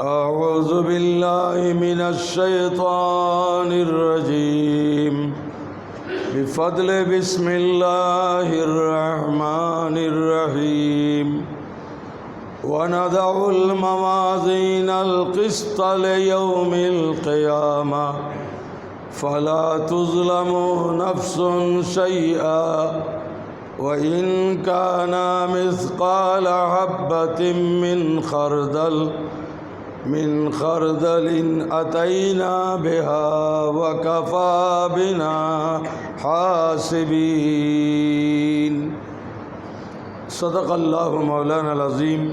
أعوذ بالله من الشيطان الرجيم. بفضل بسم الله الرحمن الرحيم. ونضع الموازين القسط ليوم القيامة. فلا تظلم نفس شيئا. وإن كان مثقال حبة من خردل من خردل اتینا بها وکفا بنا حاسبین صدق اللہ مولانا العظیم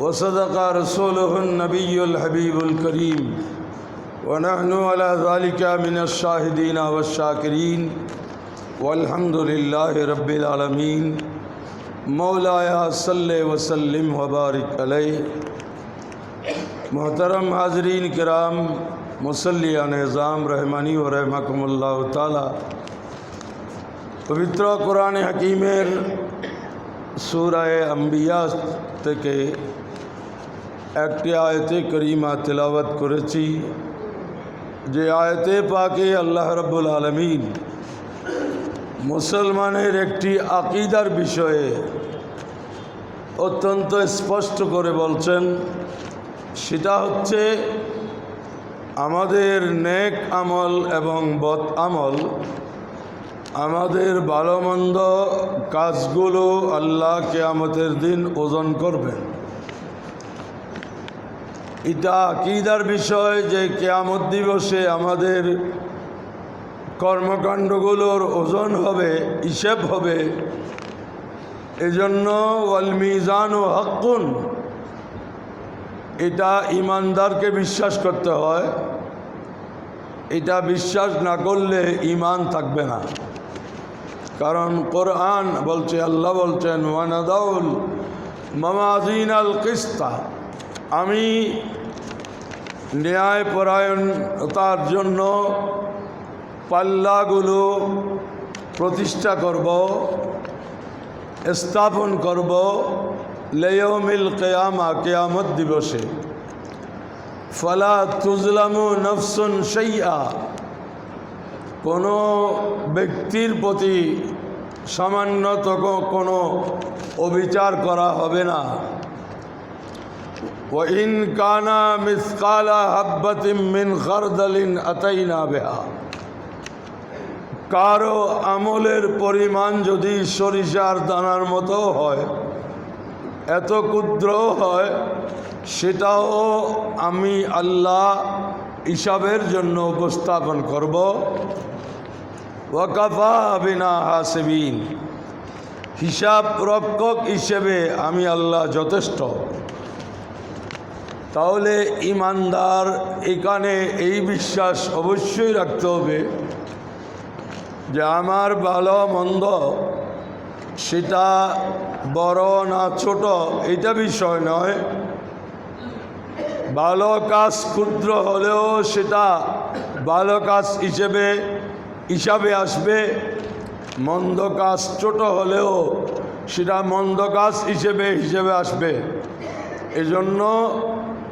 وصدق رسوله النبی الحبیب الکریم ونحن على ذلك من الشاهدین والشاکرین والحمد رب العالمین مولایا صلی وسلم وبارک علیہ मोहतरम हाजरीन कराम मुसलिया निज़ाम रहमानी ও রহমাকুমুল্লাহ তালা পবিত্র কোরআনে হাকিমের সুরায় আম্বিয়া থেকে একটি আয়তে করিমা তেলাওয়াত করেছি যে আয়তে পাকে আল্লাহ রব্বুল আলমিন মুসলমানের একটি আকিদার বিষয়ে অত্যন্ত স্পষ্ট করে বলছেন সেটা হচ্ছে আমাদের নেক আমল এবং বদ আমল। আমাদের ভালো মন্দ কাজগুলো আল্লাহ কেয়ামতের দিন ওজন করবেন এটা আকিদার বিষয় যে কেয়ামত দিবসে আমাদের কর্মকাণ্ডগুলোর ওজন হবে, হিসেব হবে। এজন্য ওয়াল ও হকুন এটা ইমানদারকে বিশ্বাস করতে হয়। এটা বিশ্বাস না করলে ইমান থাকবে না। কারণ কোরআন বলছে, আল্লাহ বলছেন, ওয়ানাদাউল মামাজিন আল কিস্তা। আমি ন্যায় পরায়ণতার জন্য পাল্লাগুলো প্রতিষ্ঠা করব, স্থাপন করব লেয়মিল কেয়ামা, কেয়ামত দিবসে। ফলা তুজলামু নফসুন সৈয়া কোনো ব্যক্তির প্রতি সামান্যতম কোনো অবিচার করা হবে না। ইন কানা মিসকালা হাব্বাতিম মিন খরদলিন আতাইনা বেহা। কারও আমলের পরিমাণ যদি সরিষার দানার মতো হয় এত ক্ষুদ্র হয়, সেটাও আমি আল্লাহ হিসাবের জন্য উপস্থাপন করব। ওয়াকাফা বিনা হাসবিন। হিসাব রক্ষক হিসেবে আমি আল্লাহ যথেষ্ট। তাহলে ইমানদার এখানে এই বিশ্বাস অবশ্যই রাখতে হবে যে আমার ভালো মন্দ সেটা বড় না ছোট, এটা বিষয় নয়। ভালো কাজ ক্ষুদ্র হলেও সেটা ভালো কাজ হিসেবে, হিসাবে আসবে। মন্দ কাজ ছোট হলেও সেটা মন্দ কাজ হিসেবে হিসেবে আসবে। এজন্য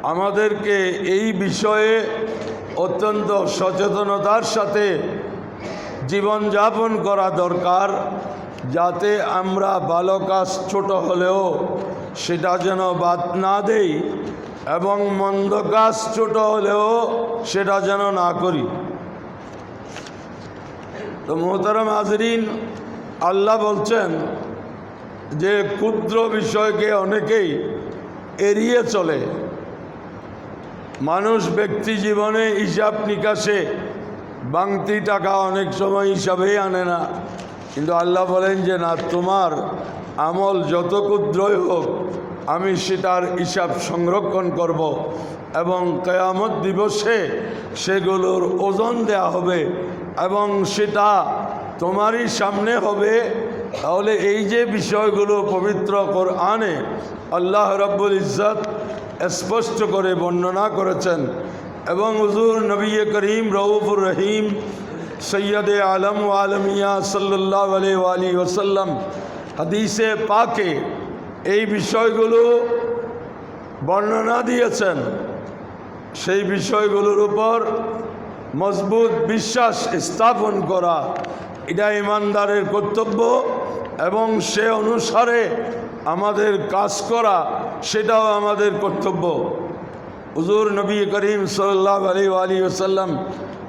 আমাদেরকে এই বিষয়ে অত্যন্ত সচেতনতার সাথে জীবনযাপন করা দরকার। যাতে আমরা ভালো কাজ ছোট হলেও সেটা যেন বাদ না দেই এবং মন্দ কাজ ছোট হলেও সেটা যেন না করি। তো মোহতারাম হাজরিন, আল্লাহ বলছেন যে ক্ষুদ্র বিষয়কে অনেকেই এড়িয়ে চলে। মানুষ ব্যক্তি জীবনে হিসাব নিকাশে বাংতি টাকা অনেক সময় হিসাবেই আনে না। কিন্তু আল্লাহ বলেন যে, না, তোমার আমল যত ক্ষুদ্রই হোক, আমি সেটার হিসাব সংরক্ষণ করব এবং কেয়ামত দিবসে সেগুলোর ওজন দেয়া হবে এবং সেটা তোমারই সামনে হবে। তাহলে এই যে বিষয়গুলো পবিত্র কর আনে আল্লাহ রব্বুল ইজ্জত স্পষ্ট করে বর্ণনা করেছেন এবং হুজুর নবী করিম রউফুর রহিম সৈয়দ আলম আলমিয়া সাল্লাহ আলি ওসাল্লাম হাদিসে পাকে এই বিষয়গুলো বর্ণনা দিয়েছেন। সেই বিষয়গুলোর উপর মজবুত বিশ্বাস স্থাপন করা এটা ইমানদারের কর্তব্য এবং সে অনুসারে আমাদের কাজ করা সেটাও আমাদের কর্তব্য। হুজুর নবী করিম সাল্লাহ আলী আলী ওসাল্লাম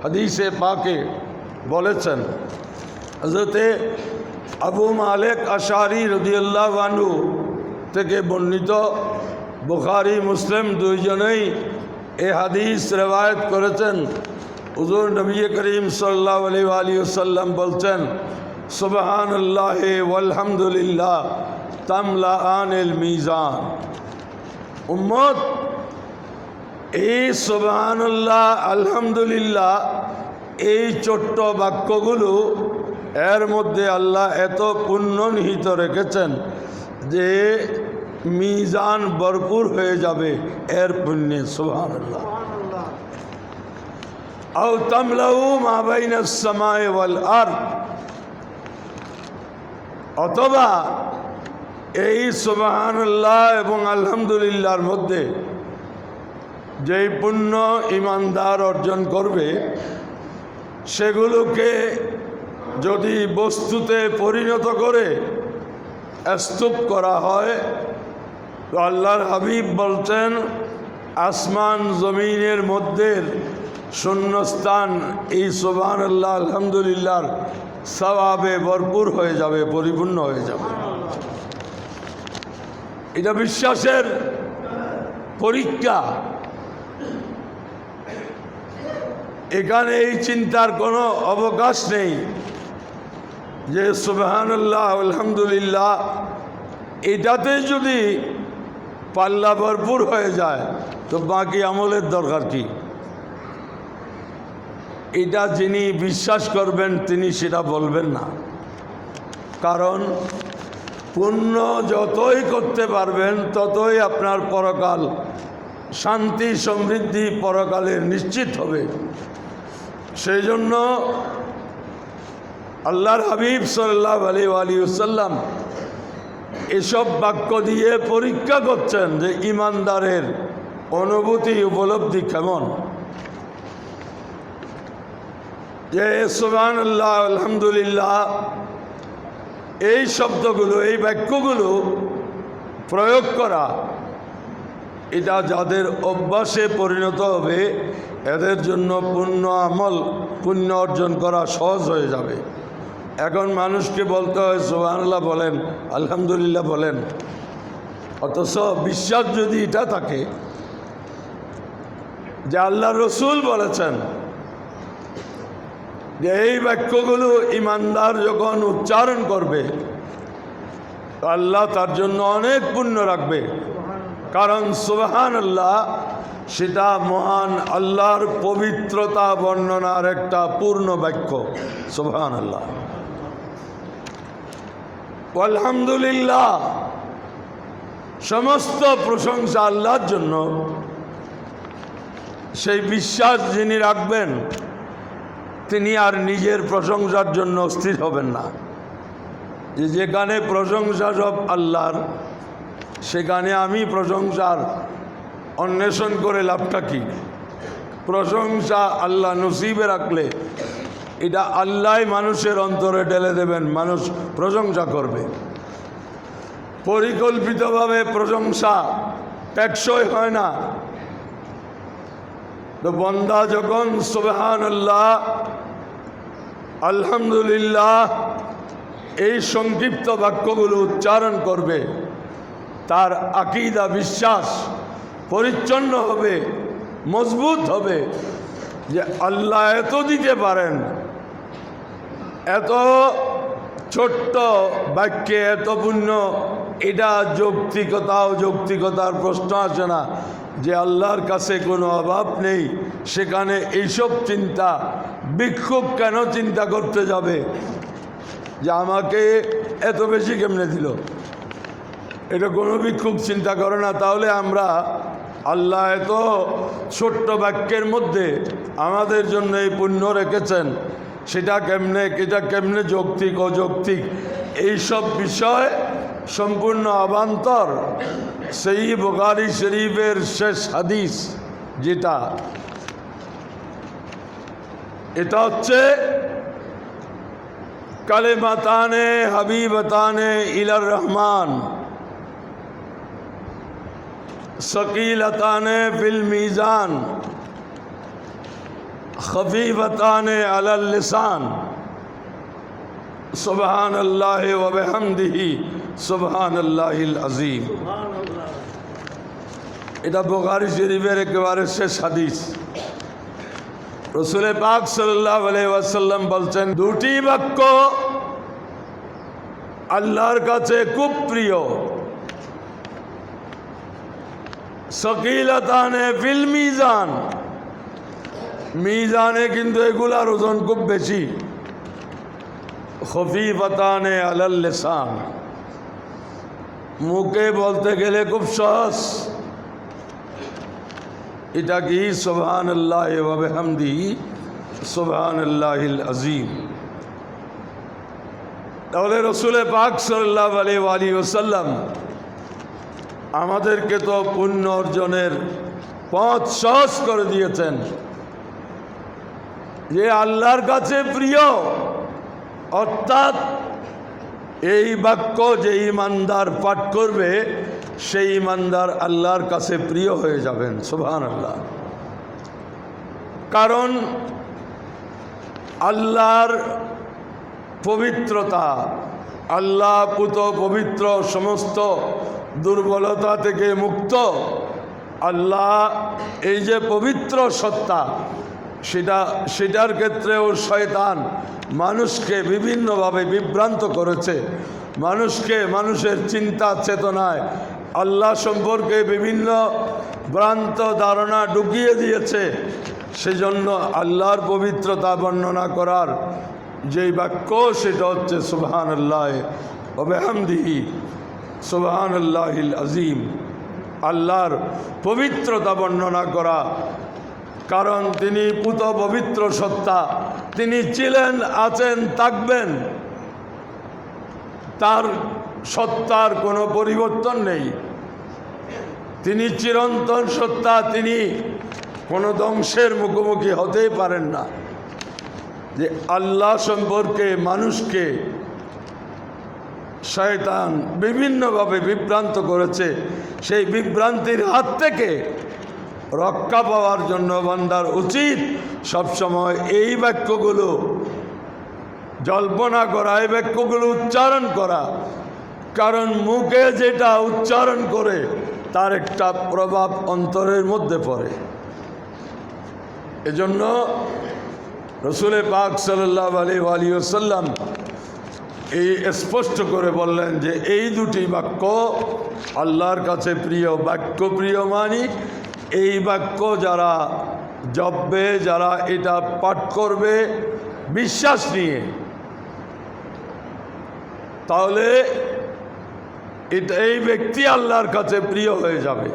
হাদিসে পাকে বলেছেন হজরতে আবু মালেক আশারি রদিয়াল্লাহ বানু থেকে বর্ণিত বুখারি মুসলিম দুইজনেই এ হাদিস রেওয়ায়ত করেছেন হুজুর নবী করিম সাল্লাহ আলী আলী ওসাল্লাম বলছেন সুবহান আল্লাহ আলহামদুলিল্লাহ তামলা আনিল মিজান উম্মত এই সুবহানুল্লাহ আলহামদুলিল্লাহ এই ছোট্ট বাক্যগুলো এর মধ্যে আল্লাহ এত পুণ্য নিহিত রেখেছেন যে মিজান ভরপুর হয়ে যাবে এর পুণ্যে, সুবহানুল্লাহ। আও তামলাউ মা বাইনাস সামায়ে আরদ। অথবা এই সুবহানাল্লাহ এবং আলহামদুলিল্লাহর মধ্যে যেই পুণ্য ইমানদার অর্জন করবে সেগুলোকে যদি বস্তুতে পরিণত করে স্তূপ করা হয়, তো আল্লাহর হাবিব বলছেন, আসমান জমিনের মধ্যে শূন্যস্থান, এই সোবান আল্লাহ আলহামদুলিল্লাহর সবাবে ভরপুর হয়ে যাবে, পরিপূর্ণ হয়ে যাবে। এটা বিশ্বাসের পরীক্ষা। এখানে এই চিন্তার কোনো অবকাশ নেই যে সুবহানাল্লাহ, আলহামদুলিল্লাহ, এটাতে যদি পাল্লা ভরপুর হয়ে যায়, তো বাকি আমলের দরকার কি? এটা যিনি বিশ্বাস করবেন, তিনি সেটা বলবেন না। কারণ পুণ্য যতই করতে পারবেন, ততই আপনার পরকাল শান্তি, সমৃদ্ধি পরকালে নিশ্চিত হবে। সেই জন্য আল্লাহর হাবিব সাল্লাহ আলী আলী এসব বাক্য দিয়ে পরীক্ষা করছেন যে ইমানদারের অনুভূতি উপলব্ধি কেমন? যে সুবান আল্লাহ আলহামদুলিল্লাহ, এই শব্দগুলো, এই বাক্যগুলো প্রয়োগ করা এটা যাদের অভ্যাসে পরিণত হবে, এদের জন্য পুণ্য আমল, পুণ্য অর্জন করা সহজ হয়ে যাবে। এখন মানুষকে বলতে হয় সোহানুল্লাহ বলেন, আলহামদুলিল্লাহ বলেন। অথচ বিশ্বাস যদি এটা থাকে, যে আল্লাহ রসুল বলেছেন, যে এই বাক্যগুলো ইমানদার যখন উচ্চারণ করবে আল্লাহ তার জন্য অনেক পুণ্য রাখবে। কারণ সুবহান আল্লাহ সেটা মহান আল্লাহর পবিত্রতা বর্ণনার একটা পূর্ণ বাক্য সুবহান আল্লাহ আলহামদুলিল্লাহ সমস্ত প্রশংসা আল্লাহর জন্য। সেই বিশ্বাস যিনি রাখবেন, তিনি আর নিজের প্রশংসার জন্য স্থির হবেন না। যে যেখানে প্রশংসা সব আল্লাহর সেখানে আমি প্রশংসার অন্বেষণ করে লাভটা কি? প্রশংসা আল্লাহ নসিবে রাখলে এটা আল্লাহ মানুষের অন্তরে ঢেলে দেবেন, মানুষ প্রশংসা করবে। পরিকল্পিতভাবে প্রশংসা টেকসই হয় না। তো বন্দা যখন সুবহান আল্লাহ আলহামদুলিল্লাহ, এই সংক্ষিপ্ত বাক্যগুলো উচ্চারণ করবে তার আকিদা বিশ্বাস পরিচ্ছন্ন হবে, মজবুত হবে যে আল্লাহ এত দিতে পারেন, এত ছোট্ট বাক্যে এত পুণ্য, এটা যৌক্তিকতা যৌক্তিকতার প্রশ্ন আসে না যে আল্লাহর কাছে কোনো অভাব নেই, সেখানে এইসব চিন্তা, বিক্ষোভ কেন চিন্তা করতে যাবে? যে আমাকে এত বেশি কেমনে দিল? এটা কোনো বিক্ষোভ চিন্তা করে না। তাহলে আমরা আল্লাহ এত ছোট্ট বাক্যের মধ্যে আমাদের জন্য এই পুণ্য রেখেছেন। সেটা কেমনে, এটা কেমনে যৌক্তিক, অযৌক্তিক? এইসব বিষয় সম্পূর্ণ অবান্তর সেই বুখারি শরীফের শেষ হাদিস যেটা। এটা হচ্ছে কালেমাতানে হাবিবতানে ইলার রহমান। শকিলতানে ফিল মিজান খফিফতানে আলাল লিসান সুবহান আল্লাহ ওবহামদিহি সুবহান আল্লাহিল আজিম এটা বোখারি শরীফের একেবারে শেষ হাদিস রসুল পাক সাল্লাহ ওয়াসাল্লাম বলছেন দুটি বাক্য আল্লাহর কাছে খুব প্রিয় সকিলতানে ফিল মিজান। মিজানে কিন্তু এগুলার ওজন খুব বেশি। খফিফতানে আলাল লিসান। মুখে বলতে গেলে খুব সহজ। এটা কি? সোহান আল্লাহ হামদি। সোহান আল্লাহিল আজিম তাহলে রসুল পাক সাল্লাহ আলী আলী ওসাল্লাম আমাদেরকে তো পুণ্য অর্জনের পথ সহজ করে দিয়েছেন। যে আল্লাহর কাছে প্রিয়, অর্থাৎ এই বাক্য যে ইমানদার পাঠ করবে, সেই ইমানদার আল্লাহর কাছে প্রিয় হয়ে যাবেন সুবহান আল্লাহ কারণ আল্লাহর পবিত্রতা, আল্লাহ পুত পবিত্র সমস্ত দুর্বলতা থেকে মুক্ত। আল্লাহ এই যে পবিত্র সত্তা, সেটা, সেটার ক্ষেত্রেও শয়তান মানুষকে বিভিন্নভাবে বিভ্রান্ত করেছে। মানুষকে, মানুষের চিন্তা চেতনায় আল্লাহ সম্পর্কে বিভিন্ন ভ্রান্ত ধারণা ঢুকিয়ে দিয়েছে। সেজন্য আল্লাহর পবিত্রতা বর্ণনা করার যেই বাক্য, সেটা হচ্ছে সুবহান আল্লাহ ওবেহামদিহি সুবহান আল্লাহিল আজিম। আল্লাহর পবিত্রতা বর্ণনা করা। কারণ তিনি পুত পবিত্র সত্তা। তিনি ছিলেন, আছেন, থাকবেন। তার সত্তার কোনো পরিবর্তন নেই। তিনি চিরন্তন সত্তা, তিনি কোনো ধ্বংসের মুখোমুখি হতেই পারেন না। যে আল্লাহ সম্পর্কে মানুষকে শয়তান বিভিন্নভাবে বিভ্রান্ত করেছে। সেই বিভ্রান্তির হাত থেকে রক্ষা পাওয়ার জন্য বান্দার উচিত সবসময় এই বাক্যগুলো। জল্পনা করা, এই বাক্যগুলো উচ্চারণ করা। কারণ মুখে যেটা উচ্চারণ করে, তার একটা প্রভাব অন্তরের মধ্যে পড়ে। এজন্য রসুলে পাক সাল্লাহ আলী আলী এই স্পষ্ট করে বললেন যে এই দুটি বাক্য আল্লাহর কাছে প্রিয় বাক্য প্রিয় মানি। এই বাক্য যারা জপবে, যারা এটা পাঠ করবে, বিশ্বাস নিয়ে। তাহলে এটা এই ব্যক্তি আল্লাহর কাছে প্রিয় হয়ে যাবে।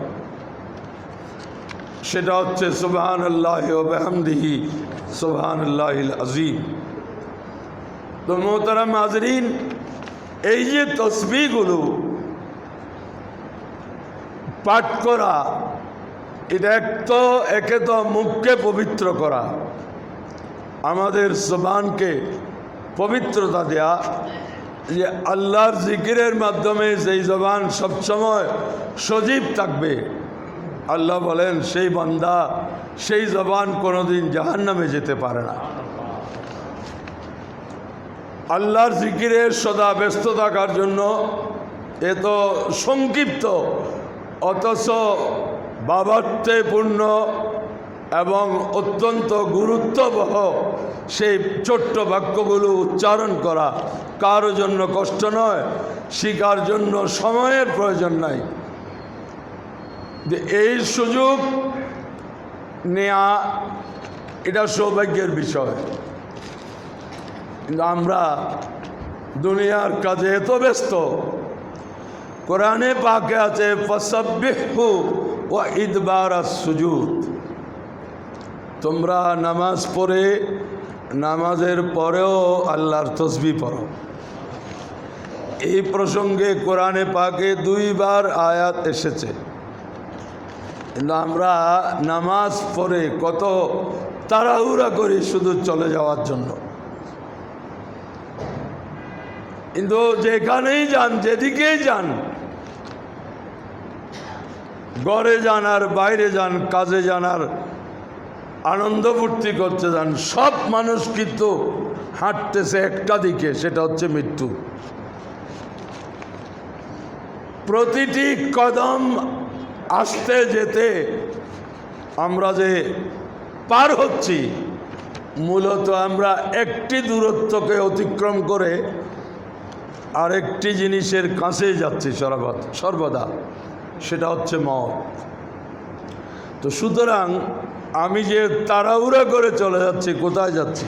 সেটা হচ্ছে সুবহান আল্লাহ বেহামদিহি সুবহান আল্লাহিল আজিম তো মোহতারাম হাজরিন এই যে তসবিগুলো পাঠ করা, এটা এক তো একে তো মুখকে পবিত্র করা, আমাদের জবানকে পবিত্রতা দেয়া, যে আল্লাহর জিকিরের মাধ্যমে যেই জবান সবসময় সজীব থাকবে। আল্লাহ বলেন, সেই বান্দা সেই জবান কোনোদিন জাহান নামে যেতে পারে না। আল্লাহর জিকিরের সদা ব্যস্ত থাকার জন্য এত সংক্ষিপ্ত, অথচ বাবাত্মেপূর্ণ এবং অত্যন্ত গুরুত্ববহ সেই ছোট্ট বাক্যগুলো উচ্চারণ করা কারোর জন্য কষ্ট নয়, শিকার জন্য সময়ের প্রয়োজন নাই। এই সুযোগ নেয়া, এটা সৌভাগ্যের বিষয়। কিন্তু আমরা দুনিয়ার কাজে এত ব্যস্ত। কোরআনে পাকে আছে, ফসব্বিহু ও ঈদবার সুজুদ। তোমরা নামাজ পড়ে, নামাজের পরেও আল্লাহর তসবি পড়ো। এই প্রসঙ্গে কোরআনে পাকে দুইবার আয়াত এসেছে। কিন্তু আমরা নামাজ পড়ে কত তাড়াহুড়া করি শুধু চলে যাওয়ার জন্য। কিন্তু যেখানেই যান, যেদিকেই যান ঘরে যান আর বাইরে যান, কাজে যান আর আনন্দ ফুর্তি করতে যান, সব মানুষ কিন্তু হাঁটতেছে একটা দিকে, সেটা হচ্ছে মৃত্যু। প্রতিটি কদম আসতে যেতে আমরা যে পার হচ্ছি, মূলত আমরা একটি দূরত্বকে অতিক্রম করে আরেকটি জিনিসের কাছেই যাচ্ছি সর্বদা সর্বদা, সেটা হচ্ছে মত তো সুতরাং আমি যে তাড়াহুড়া করে চলে যাচ্ছি, কোথায় যাচ্ছি?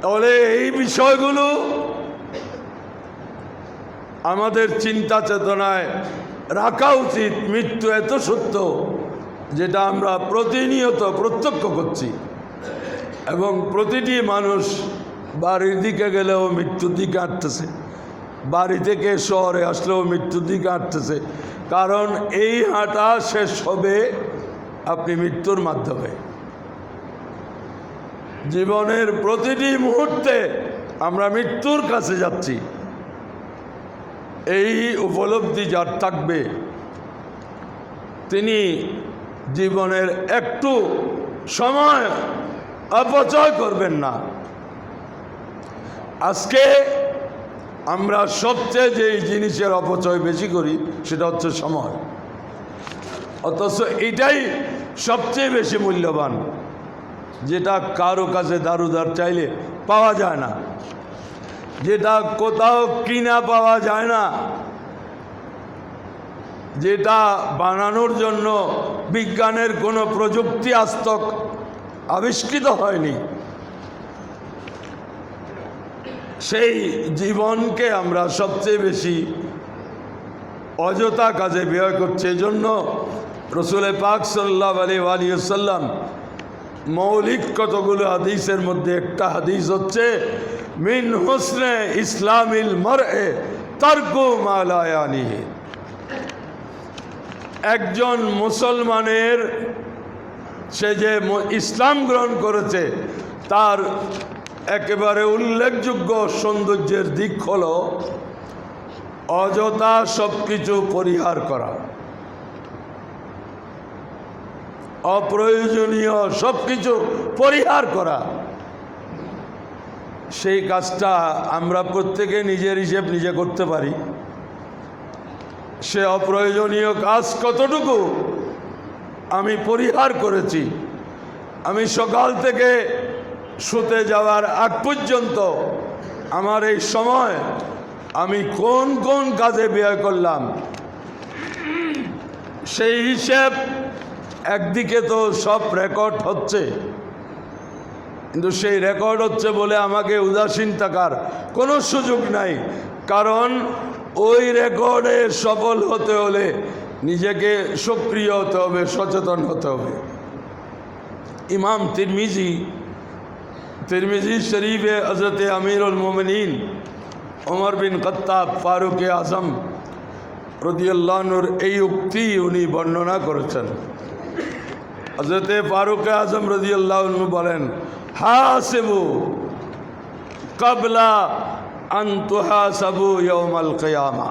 তাহলে এই বিষয়গুলো আমাদের চিন্তা চেতনায় রাখা উচিত। মৃত্যু এত সত্য যেটা আমরা প্রতিনিয়ত প্রত্যক্ষ করছি এবং প্রতিটি মানুষ বাড়ির দিকে গেলেও মৃত্যুর দিকে হাঁটতেছে বাড়ি থেকে শহরে আসলেও মৃত্যুর দিকে হাঁটতেছে কারণ এই হাঁটা শেষ হবে আপনি মৃত্যুর মাধ্যমে। জীবনের প্রতিটি মুহূর্তে আমরা মৃত্যুর কাছে যাচ্ছি। এই উপলব্ধি যার থাকবে, তিনি জীবনের একটু সময় অপচয় করবেন না। আজকে আমরা সবচেয়ে যে জিনিসের অপচয় বেশি করি, সেটা হচ্ছে সময়। অথচ এটাই সবচেয়ে বেশি মূল্যবান, যেটা কারও কাছে দারুদার চাইলে পাওয়া যায় না। যেটা কোথাও কিনা পাওয়া যায় না। যেটা বানানোর জন্য বিজ্ঞানের কোনো প্রযুক্তি আস্তক আবিষ্কৃত হয়নি। সেই জীবনকে আমরা সবচেয়ে বেশি অযথা কাজে ব্যয় করছে। এজন্য রসুল পাক সাল্লাহ আলী আলিয়াল্লাম মৌলিক কতগুলো হাদিসের মধ্যে একটা হাদিস হচ্ছে, মিন হোসনে ইসলামিল মর এ তার্কু একজন মুসলমানের সে যে ইসলাম গ্রহণ করেছে, তার একেবারে উল্লেখযোগ্য সৌন্দর্যের দিক হল অযথা সব কিছু পরিহার করা। অপ্রয়োজনীয় সব কিছু পরিহার করা। সেই কাজটা আমরা প্রত্যেকে নিজের হিসেব নিজে করতে পারি। সে অপ্রয়োজনীয় কাজ কতটুকু আমি পরিহার করেছি। আমি সকাল থেকে শুতে যাওয়ার আগ পর্যন্ত আমার এই সময় আমি কোন কোন কাজে ব্যয় করলাম? সেই হিসেব একদিকে তো সব রেকর্ড হচ্ছে। কিন্তু সেই রেকর্ড হচ্ছে বলে আমাকে উদাসীন থাকার কোনো সুযোগ নাই। কারণ ওই রেকর্ডে সফল হতে হলে নিজেকে সক্রিয় হতে হবে, সচেতন হতে হবে। ইমাম তিরমিজি শরীফে হজরত আমিরুল মোমিনিন ওমর বিন কত্তাব ফারুক আজম রদিয়াল্লাহনুর এই উক্তি উনি বর্ণনা করেছেন। হজরতে ফারুক আজম রদিয়াল্লাহ বলেন, হাসেবু কবলা আন্তুহা সাবু ইয়মাল কেয়ামা।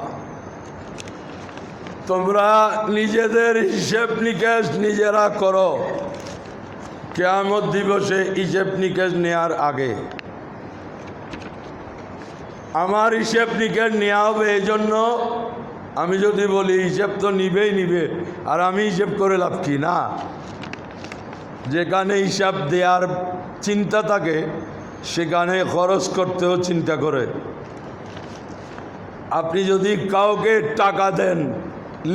তোমরা নিজেদের হিসেব নিকেশ নিজেরা করো। কেয়ামত দিবসে হিসেব নিকেশ নেওয়ার আগে। আমার হিসেব নিকেশ নেওয়া হবে এই জন্য আমি যদি বলি হিসেব তো নিবেই নিবে, আর আমি হিসেব করে লাভ কি না? যেখানে হিসাব দেওয়ার চিন্তা থাকে, সেখানে খরচ করতেও চিন্তা করে। আপনি যদি কাউকে টাকা দেন,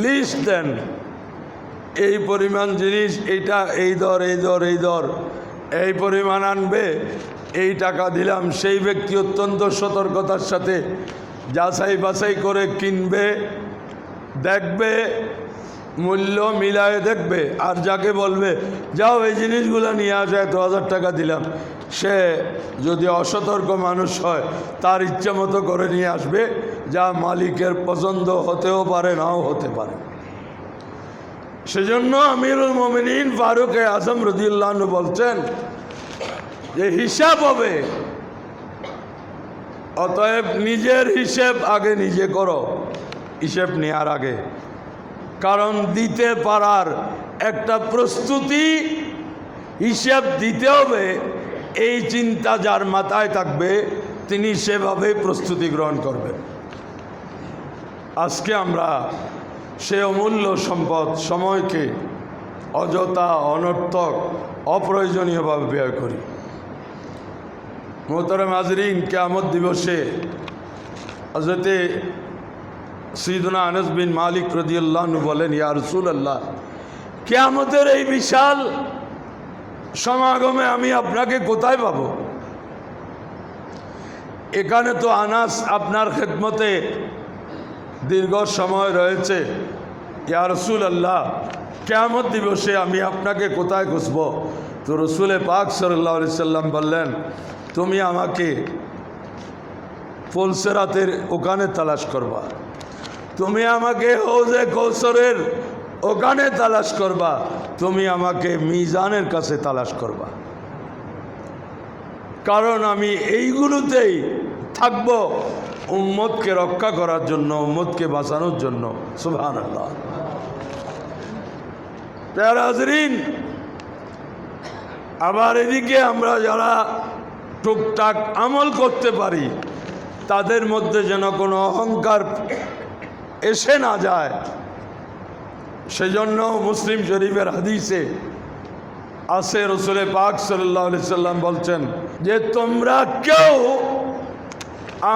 লিস্ট দেন এই পরিমাণ জিনিস, এইটা এই দর এই দর এই দর। এই পরিমাণ আনবে, এই টাকা দিলাম। সেই ব্যক্তি অত্যন্ত সতর্কতার সাথে যাচাই বাছাই করে কিনবে, দেখবে, মূল্য মিলায়ে দেখবে, আর যাকে বলবে, যাও এই জিনিসগুলো নিয়ে আসো, এত হাজার টাকা দিলাম। সে যদি অসতর্ক মানুষ হয়, তার ইচ্ছা মতো করে নিয়ে আসবে, যা মালিকের পছন্দ হতেও পারে, নাও হতে পারে। সেজন্য আমিরুল মোমিনিন ফারুক আজম রদিউল্লাহ বলছেন যে হিসাব হবে। অতএব নিজের হিসেব আগে নিজে করো, হিসেব নেওয়ার আগে। কারণ দিতে পারার একটা প্রস্তুতি হিসেব দিতে হবে, এই চিন্তা যার মাথায় থাকবে, তিনি সেভাবে প্রস্তুতি গ্রহণ করবেন। আজকে আমরা সে অমূল্য সম্পদ সময়কে অযথা অনর্থক, অপ্রয়োজনীয়ভাবে ব্যয় করি। মোহতরম হাজরিন, কেয়ামত দিবসে হজরতে সিদুনা আনস বিন মালিক রদিউল্লাহ বলেন, ইয়া রসুল আল্লাহ কেয়ামতের এই বিশাল সমাগমে আমি আপনাকে কোথায় পাবো? এখানে তো আনাস আপনার খেদমতে দীর্ঘ সময় রয়েছে। ইয়া রসুল আল্লাহ কেয়ামত দিবসে আমি আপনাকে কোথায় খুঁজব? তো রসুলে পাক সাল্লাহ সাল্লাম বললেন, তুমি আমাকে ফুলসেরাতের ওখানে তালাশ করবা। তুমি আমাকে হৌজে কৌসরের ওখানে তালাশ করবা। তুমি আমাকে মিজানের কাছে তালাশ করবা। কারণ আমি এইগুলোতেই থাকব উম্মতকে রক্ষা করার জন্য, উম্মতকে বাঁচানোর জন্য। সুভান আল্লাহ হাজরিন, আবার এদিকে আমরা যারা টুকটাক আমল করতে পারি, তাদের মধ্যে যেন কোনো অহংকার এসে না যায়। সেজন্য মুসলিম শরীফের হাদিসে আসে রসুলে পাক সাল্লাহ সাল্লাম বলছেন যে, তোমরা কেউ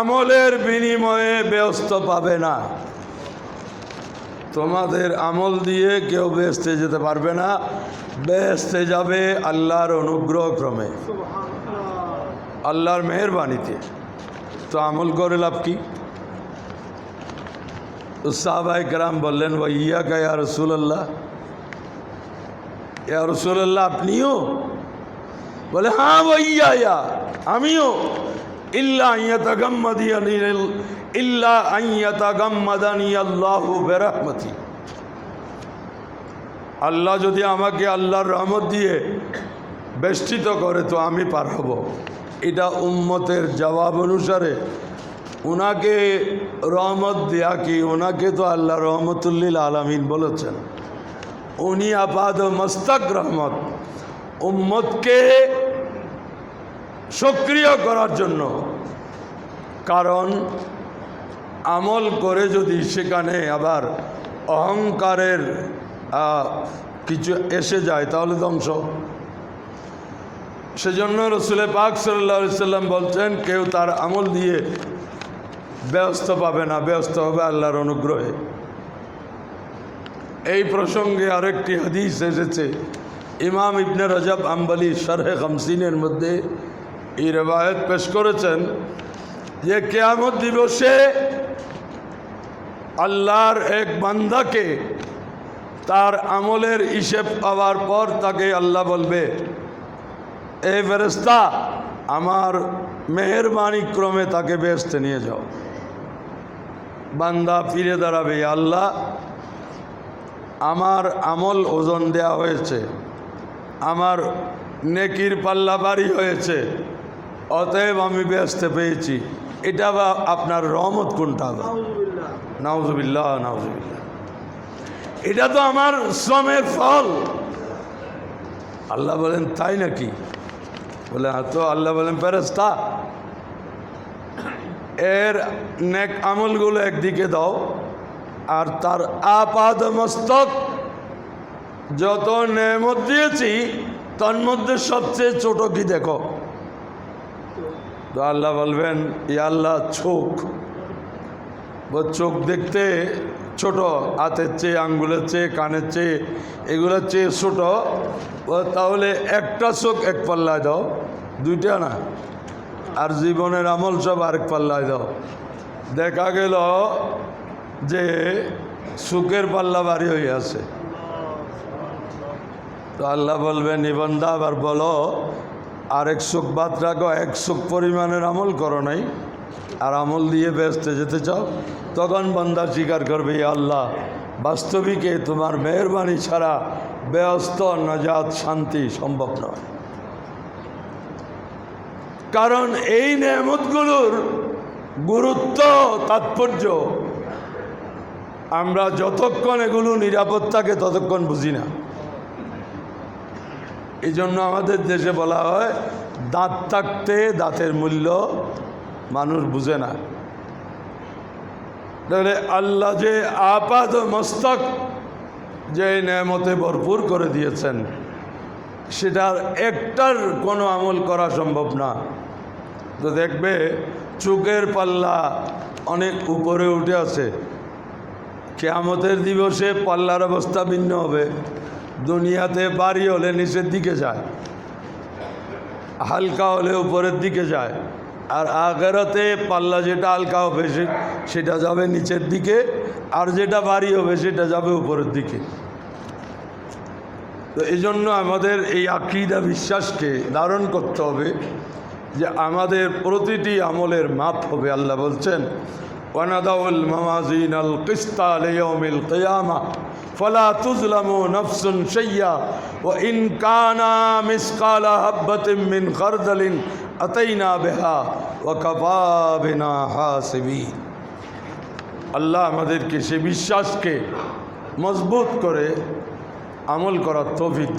আমলের বিনিময়ে ব্যস্ত পাবে না। তোমাদের আমল দিয়ে কেউ বেসতে যেতে পারবে না। বেসতে যাবে আল্লাহর অনুগ্রহ ক্রমে। আল্লাহর মেহরবানিতে। তো আমল করে লাভ কি? সাহবাই কারাম বললেন ইয়া কা ইয়া রসুল্লাহ ইয়া রসুল্লাহ আপনিও? বলে হ্যাঁ ভাইয়া ইয়া আমিও। আল্লাহু আল্লাহ যদি আমাকে আল্লাহর রহমত দিয়ে বেষ্টিত করে, তো আমি পার হব। এটা উম্মতের জবাব অনুসারে ওনাকে রহমত দেয়া কি? ওনাকে তো আল্লাহ রহমতুল্লিল আলমিন বলেছেন। উনি আপাদ মস্তক রহমত। উম্মতকে সক্রিয় করার জন্য। কারণ আমল করে যদি সেখানে আবার অহংকারের কিছু এসে যায়, তাহলে ধ্বংস। সেজন্য রসুলে পাক সাল্লা সাল্লাম বলছেন, কেউ তার আমল দিয়ে ব্যস্ত পাবে না, ব্যস্ত হবে আল্লাহর অনুগ্রহে। এই প্রসঙ্গে আরেকটি হাদিস এসেছে। ইমাম ইবনে রজব আম্বালি শারহে খামসিনের মধ্যে এই রেবায়ত পেশ করেছেন যে কেয়ামত দিবসে আল্লাহর এক বান্দাকে তার আমলের হিসেব পাওয়ার পর তাকে আল্লাহ বলবে, এ ফেরেস্তা আমার মেহরবানি ক্রমে তাকে বেসতে নিয়ে যাও। বান্দা ফিরে দাঁড়াবে আল্লাহ, আমার আমল ওজন দেয়া হয়েছে, আমার নেকির পাল্লা বাড়ি হয়েছে অতএব আমি ব্যস্ত পেয়েছি। এটা বা আপনার রহমত কোনটা নাউজুবিল্লাহ নাউজুবিল্লাহ। এটা তো আমার শ্রমের ফল। আল্লাহ বলেন, তাই নাকি? বলে হ্যাঁ তো আল্লাহ বলেন ফেরেস্তা এর নেক আমলগুলো একদিকে দাও, আর তার আপাদ মস্তক যত নেমত দিয়েছি তার মধ্যে সবচেয়ে ছোট কি দেখো? তো আল্লাহ বলবেন, ই আল্লাহ, চোখ। চোখ দেখতে ছোট, হাতের চেয়ে, আঙ্গুলের চেয়ে, কানের চেয়ে, এগুলোর চেয়ে ছোট। তাহলে একটা চোখ এক পাল্লায় দাও, দুইটা না? আর জীবনের আমল সব আরেক পাল্লায় দাও। দেখা গেল যে সুখের পাল্লা বাড়ি হয়ে আছে। তো আল্লাহ বলবেন নিবন্ধা আবার বলো আরেক সুখ বাদ রাখো, এক সুখ পরিমাণের আমল করো নাই। আর আমল দিয়ে ব্যস্ত যেতে চাও, তখন বন্দা স্বীকার করবে "ইয়া আল্লাহ, বাস্তবিকে তোমার মেহরবানি ছাড়া ব্যস্ত, নজাত, শান্তি সম্ভব নয়। কারণ এই নেমতগুলোর গুরুত্ব, তাৎপর্য আমরা যতক্ষণ এগুলো নিরাপদ থাকে ততক্ষণ বুঝি না। এই জন্য আমাদের দেশে বলা হয়, দাঁত থাকতে দাঁতের মূল্য মানুষ বুঝে না। তাহলে আল্লাহ যে আপাত মস্তক, যে নেমতে ভরপুর করে দিয়েছেন, সেটার একটার কোনো আমল করা সম্ভব না। তো দেখবে চোখের পাল্লা অনেক উপরে উঠে আছে। কেয়ামতের দিবসে পাল্লার অবস্থা ভিন্ন হবে। দুনিয়াতে বাড়ি হলে নিচের দিকে যায়, হালকা হলে উপরের দিকে যায়, আর আগেরাতে পাল্লা যেটা হালকা হবে সেটা যাবে নিচের দিকে, আর যেটা বাড়ি হবে সেটা যাবে উপরের দিকে। তো এই জন্য আমাদের এই আকিদা বিশ্বাসকে ধারণ করতে হবে যে আমাদের প্রতিটি আমলের মাপ হবে, আল্লাহ বলছেন, ওয়ানাদাউল মামাজিন আল কিস্তা লিয়াউমিল কিয়ামা। ফলা নাফসুন শাইয়া ওয়া ইন কানা মিসকালা মিন খারদালিন আতাইনা বিহা ওয়া কাফা বিনা হাসিবিন আল্লাহ আমাদেরকে সে বিশ্বাসকে মজবুত করে আমল করার তৌফিক